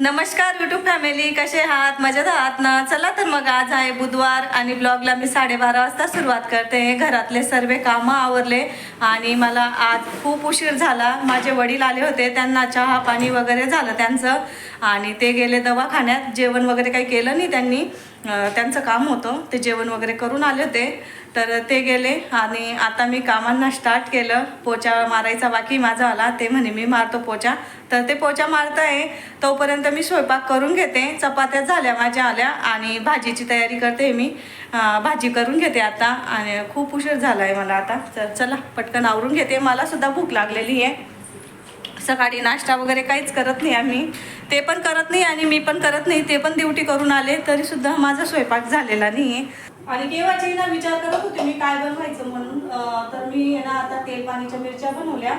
नमस्कार YouTube family कसे आहात? मजेत आहात ना? चला तर मग आज आहे बुधवार आणि ब्लॉगला मी साडेबारा वाजता सुरुवात करते. घरातले सर्व कामं आवरले आणि मला आज खूप उशीर झाला. माझे वडील आले होते. त्यांना चहा पाणी वगैरे झालं त्यांचं. आणि ते गेले दवाखान्यात. जेवण वगैरे काही केलं नाही त्यांनी. त्यांचं काम होतं. ते जेवण वगैरे करून आले होते. तर ते गेले आणि आता मी कामांना स्टार्ट केलं. पोचा मारायचा बाकी माझा आला. ते म्हणे मी मारतो पोचा. तर ते पोचा मारताय तोपर्यंत मी स्वयंपाक करून घेते. चपात्या झाल्या माझ्या आल्या आणि भाजीची तयारी करते मी. भाजी करून घेते आता आणि खूप उशीर झाला आहे मला आता. तर चला पटकन आवरून घेते. मला सुद्धा भूक लागलेली आहे. सकाळी नाश्ता वगैरे काहीच करत नाही आम्ही. ते पण करत नाही आणि मी पण करत नाही. ते पण ड्युटी करून आले तरी सुद्धा माझा स्वयंपाक झालेला नाही आहे आणि केव्हाची ना विचार करत होते मी काय बनवायचं म्हणून. तर मी ना आता तेल पाणीच्या मिरच्या बनवल्या.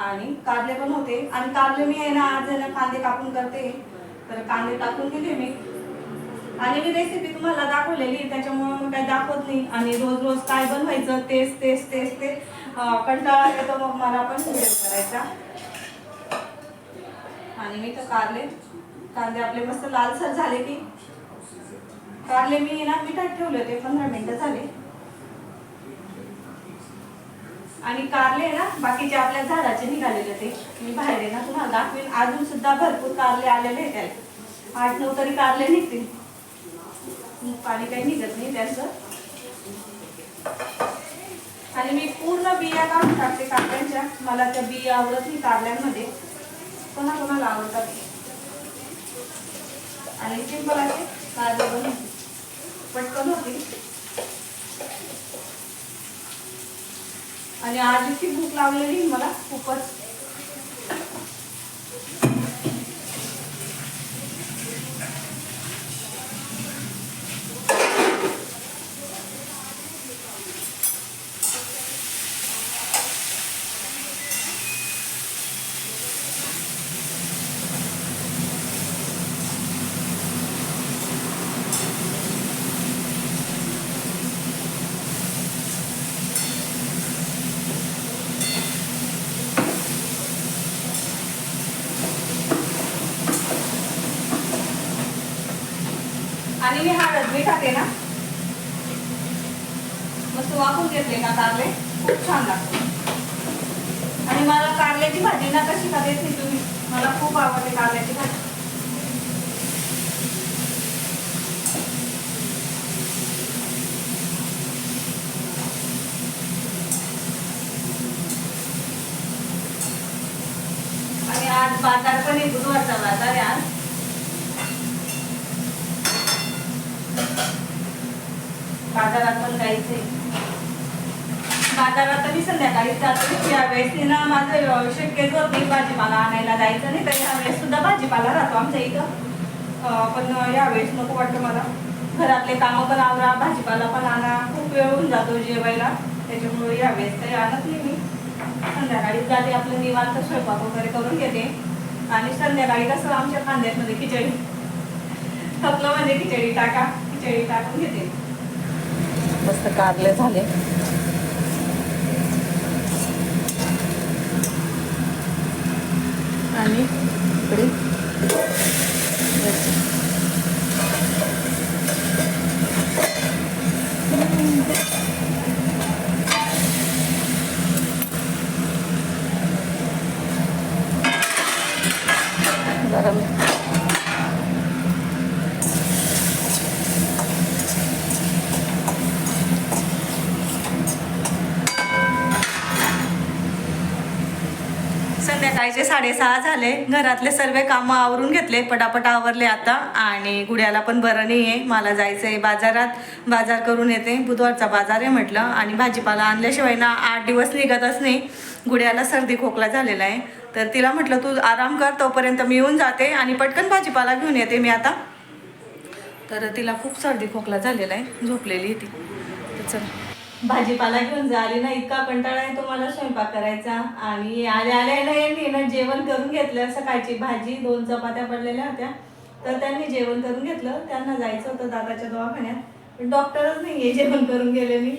आणि कारले पण होते. आणि कारले मी आहे ना आज आहे ना कांदे कापून करते. तर कांदे टाकून दिले मी. आणि मी रेसिपी तुम्हाला दाखवलेली त्याच्यामुळं त्याच्यामुळे मी काही दाखवत नाही. आणि रोज रोज काय बनवायचं तेच तेच तेच ते कंटाळा येतो मग मला पण व्हिडिओ करायचा. आणि मी तर कारले. कांदे आपले मस्त लालसर झाले की. कारले मी ना मिठात ठेवले होते पंधरा मिनिटं झाले. आणि कारले ना बाकीचे आपल्या झाडाचे निघालेले ते. मी बाहेर आहे ना तुम्हाला दाखवेन. अजून सुद्धा भरपूर कारले आलेले आहेत त्याला. आठ नऊ तरी कारले निघतील. पाणी काही निघत नाही त्यांचं. आणि मी पूर्ण बिया काढून टाकते कारल्यांच्या. मला त्या बिया आवडत नाही कारल्यांमध्ये. कोणा कोणाला आवडतात? आणि सिंपल असे कारले पटकन होती आणि आज इतकी भूक लागलेली मला खूपच. आणि मी हळद मी टाके ना. मस्त वाकून घेतले ना कारले? खूप छान लागते. आणि मला कारल्याची भाजी ना कशी खाते तुम्ही मला खूप आवडते कारल्याची भाजी. आणि आज बाजार पण आहे बुधवारचा बाजार आहे आज. बाजारात पण जायचे बाजारात मी संध्याकाळी जातो यावेळेस ना माझं शक्यच होत नाही भाजीपाला आणायला जायचं नाही तर यावेळेस सुद्धा भाजीपाला राहतो आमच्या इथं. पण यावेळेस नको वाटतं मला. घरातले कामं पण आवरा भाजीपाला पण आणा. खूप वेळ होऊन जातो जेवायला. त्याच्यामुळे यावेळेस काही आणत नाही मी. संध्याकाळी जाते आपलं निवांत स्वयंपाक वगैरे करून घेते. आणि संध्याकाळी कसं आमच्या खांद्यामध्ये खिचडी. थकलं म्हणजे खिचडी टाका खिचडी टाकून घेते. मस्त कारले झाले. आणि इकडे. संध्याकाळचे साडेसहा झाले. घरातले सर्व कामं आवरून घेतले. पटापट आवरले आता. आणि गुड्याला पण बरं नाही आहे मला जायचं आहे बाजारात. बाजार करून येते. बुधवारचा बाजार आहे म्हटलं. आणि भाजीपाला आणल्याशिवाय ना आठ दिवस निघतच नाही. गुड्याला सर्दी खोकला झालेला आहे. तर तिला म्हटलं तू आराम कर. तोपर्यंत मी येऊन जाते आणि पटकन भाजीपाला घेऊन येते मी आता. तर तिला खूप सर्दी खोकला झालेला आहे. झोपलेली ती. तर चला. भाजीपाला घेऊन जा. आली ना इतका कंटाळा आहे तुम्हाला मला स्वयंपाक करायचा. आणि आले आले ना यांनी ना जेवण करून घेतलं. सकाळची भाजी दोन चपात्या पडलेल्या होत्या. तर त्यांनी जेवण करून घेतलं. त्यांना जायचं होतं दादाच्या दवाखान्यात. पण डॉक्टरच नाही आहे जेवण करून गेले मी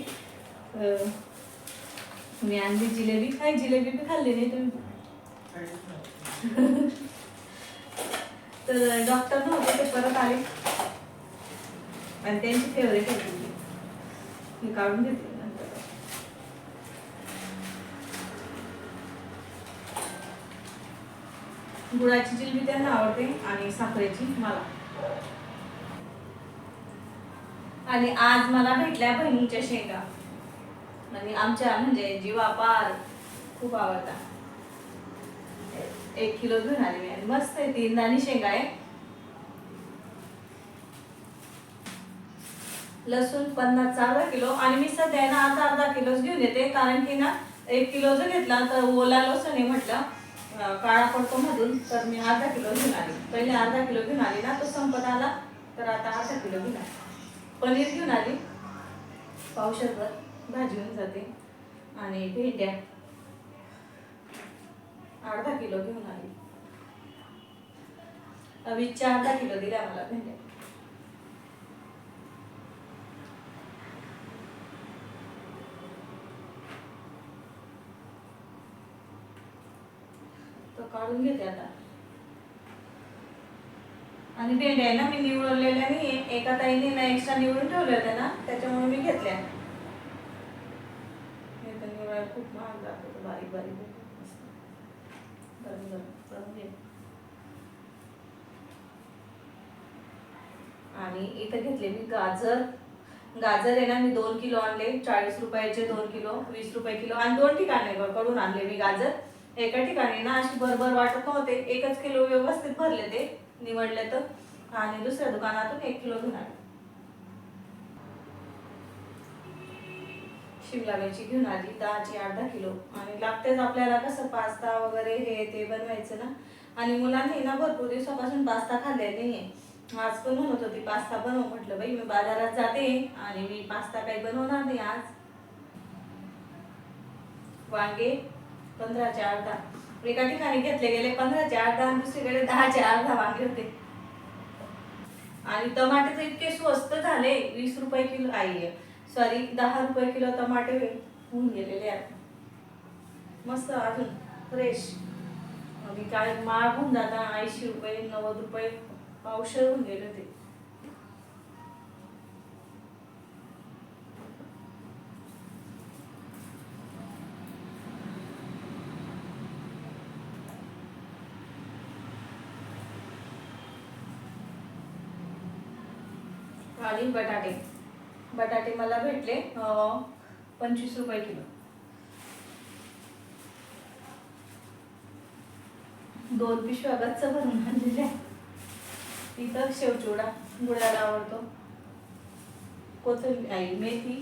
मी आणली जिलेबी. काय जिलेबी बी खाल्ली नाही तुम्ही? तर डॉक्टर नव्हते ते परत आले. आणि त्यांची फेवरेट होती. हे काढून घेते नंतर गुळाची जिलबी त्यांना आवडते आणि साखरेची मला. आणि आज मला भेटल्या बहिणीच्या शेंगा. आणि आमच्या म्हणजे जीवापार खूप आवडता एक किलो घेऊन आली मी मस्त आहे तीन दाणी शेंगा आहे. लसूण पन्नास अर्धा किलो आणि मी सध्या ना अर्धा अर्धा किलोच घेऊन येते. कारण की ना एक किलो जर घेतला तर ओला लसूण आहे म्हटलं काळा पडतो मधून तर मी अर्धा किलो घेऊन आली. पहिले अर्धा किलो घेऊन आली ना तो संपत आला तर आता अर्धा किलो घेऊन आली. पनीर घेऊन आली. पावशरभर भाजी होऊन जाते. आणि भेंड्या. अर्धा किलो घेऊन आली. अवीसच्या अर्धा किलो दिल्या मला भेंड्या तो काढून घेते आता. आणि भेंड्या आहे ना मी निवडलेल्या नाही एका ताईने ना एक्स्ट्रा निवडून ठेवल्या होत्या ना त्याच्यामुळे मी घेतल्या. हे तर निवडायला खूप महाग जातो बारीक बारीक आणि इथं घेतले मी गाजर. गाजर आहे ना मी दोन किलो आणले चाळीस रुपयाचे दोन किलो वीस रुपये किलो आणि दोन ठिकाणी कडून आणले मी गाजर. एका ठिकाणी ना अशी भरभर वाटत नव्हते एकच किलो व्यवस्थित भरले ते निवडले तर. आणि दुसऱ्या दुकानातून एक किलो घेऊन आले शिमला मिरची घेऊन आली दहाची अर्धा किलो. आणि लागतेच आपल्याला कसं पास्ता वगैरे हे ते बनवायचं ना. आणि मुलांनी ना भरपूर दिवसापासून पास्ता खाल्ले नाहीये. आज पण म्हणत होती पास्ता बनव. म्हटलं बाई मी बाजारात जाते आणि मी पास्ता काही बनवणार नाही आज. वांगे पंधराचे अर्धा. एका ठिकाणी घेतले गेले पंधराचे अर्धा आणि दुसरीकडे दहाचे अर्धा वांगे होते. आणि टमाटे तर इतके स्वस्त झाले वीस रुपये किलो आई सॉरी दहा रुपये किलो टमाटे होऊन गेलेले आहेत. मस्त अजून फ्रेश काय महाग होऊन जाता ऐंशी रुपये नव्वद रुपये पावशर होऊन गेले होते. आणि बटाटे. बटाटे मला भेटले पंचवीस रुपये किलो. दोन पिशव्या गच्च भरून आणलेल्या. तिथं शेवचिवडा गुळाला आवडतो. कोथिंबीर आई मेथी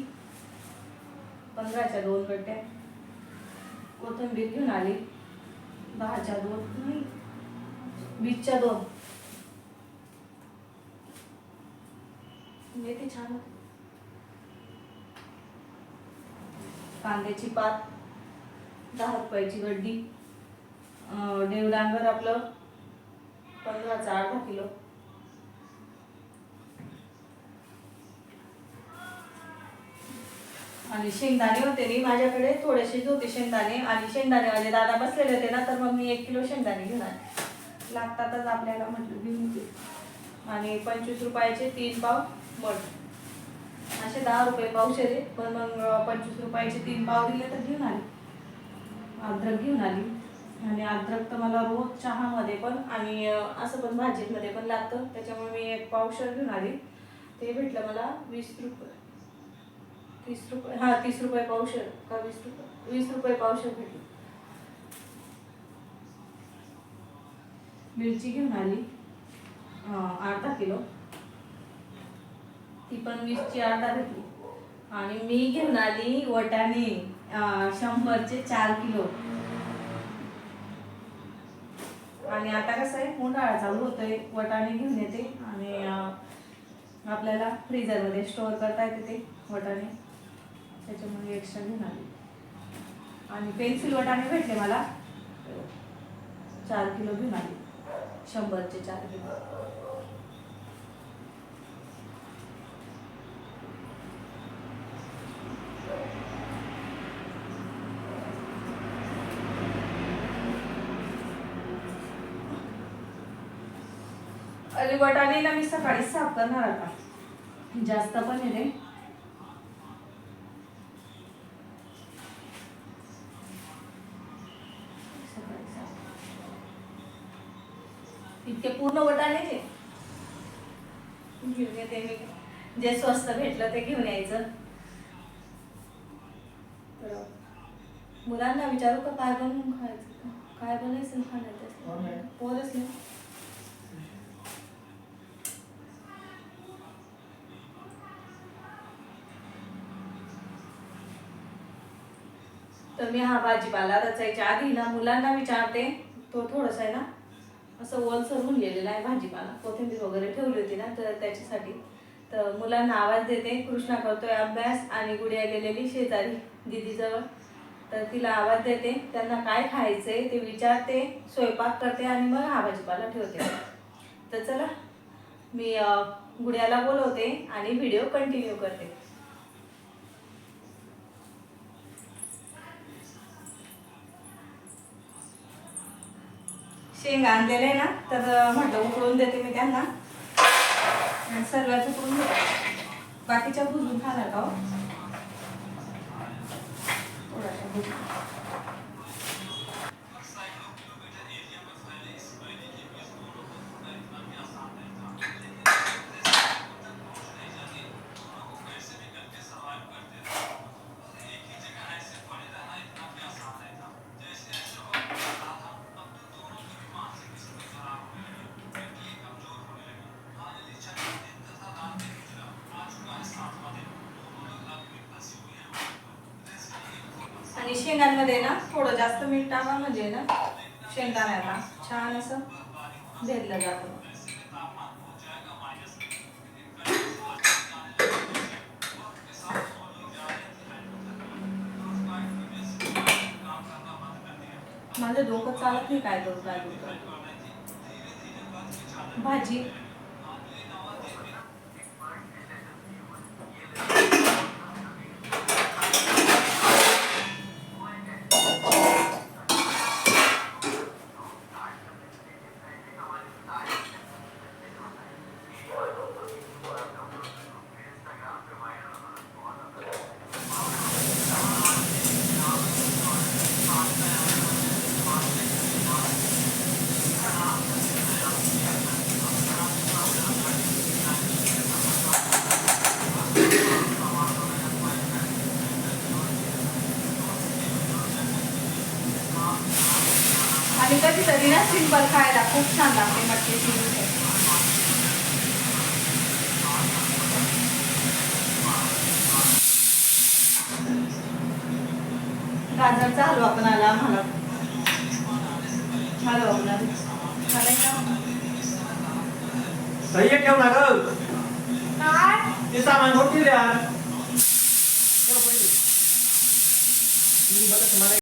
पंधराच्या दोन गड्ड्या कोथिंबीर घेऊन आली. दहाच्या दोन नाही वीसच्या दोन. मेथी छान कांद्याची पात दहा रुपयाची गड्डी देवडांगर आपलं पंधराचा अर्धा किलो. आणि शेंगदाणे होते नी माझ्याकडे थोडेसेच होते शेंगदाणे. आणि शेंगदाणे माझे दादा बसलेले होते ना तर मग मी एक किलो शेंगदाणे घेणार. लागतातच आपल्याला म्हटलं घेऊन आणि पंचवीस रुपयाचे तीन पाव. मठ असे दहा रुपये पावशेरे पण मग पंचवीस रुपयाचे तीन पाव दिले तर घेऊन आले. अद्रक घेऊन आली. आणि अद्रक तर मला रोज चहामध्ये पण आणि असं पण भाजीमध्ये पण लागतं. त्याच्यामुळे मी एक पावशर घेऊन आली. ते भेटलं मला वीस रुपये. तीस रुपये हां तीस रुपये पावशर का वीस रुपये? वीस रुपये पावशर भेटली. मिरची घेऊन आली. अर्धा किलो. ती पण वीसची अर्धा घेतली आणि मी घेऊन आली वटाणे शंभरचे चार किलो. आणि आता कसं आहे उन्हाळा चालू होतोय वटाणे घेऊन येते आणि आपल्याला फ्रीजरमध्ये स्टोअर करता येते ते वटाणे. त्याच्यामुळे एक्स्ट्रा घेऊन आली. आणि पेन्सिल वटाणे भेटले मला. चार किलो घेऊन आली. शंभरचे चार किलो आणि वटाणीला मी सकाळी साफ करणार आता. जास्त पण साफ. इतके पूर्ण वटाण्याचे घेऊन येते मी. जे स्वस्त भेटलं ते घेऊन यायचं. मुलांना विचारू का काय बनवून खायचं? काय बनायचं खाण्याचं पोरच नाही. तर मी हा भाजीपाला रचायच्या आधी ना मुलांना विचारते तो थोडंसं आहे ना असं ओलसर होऊन गेलेला आहे भाजीपाला कोथिंबीर वगैरे ठेवली होती ना तर त्याच्यासाठी. तर मुलांना आवाज देते कृष्णा करतोय अभ्यास आणि गुडिया गेलेली शेजारी दिदीजवळ. तर तिला आवाज देते त्यांना काय खायचंय ते विचारते स्वयंपाक करते आणि मग हा भाजीपाला ठेवते. तर चला मी गुड्याला बोलवते आणि व्हिडिओ कंटिन्यू करते. शेंग आणलेले ना तर म्हटलं उकळून देते मी त्यांना. आणि सर्वात उकळून देते. बाकीच्या भुजून खाणार का हो? शेंगांमध्ये ना थोडं जास्त मीठ टाका म्हणजे ना शेंगदाण्याला छान असं भेटलं जातं. माझं डोकं चालत नाही काय करू काय करू. भाजी आणि कधीतरी ना सिंपल खायला खूप छान लागते मटकीची उसळ. गाजरचा हलवा पण आला आम्हाला हलवा पण आला. चालायचा? सही ठेव ना ग ते सामान होतील यार ठेव पहिले. तुम्ही बघा तुम्हाला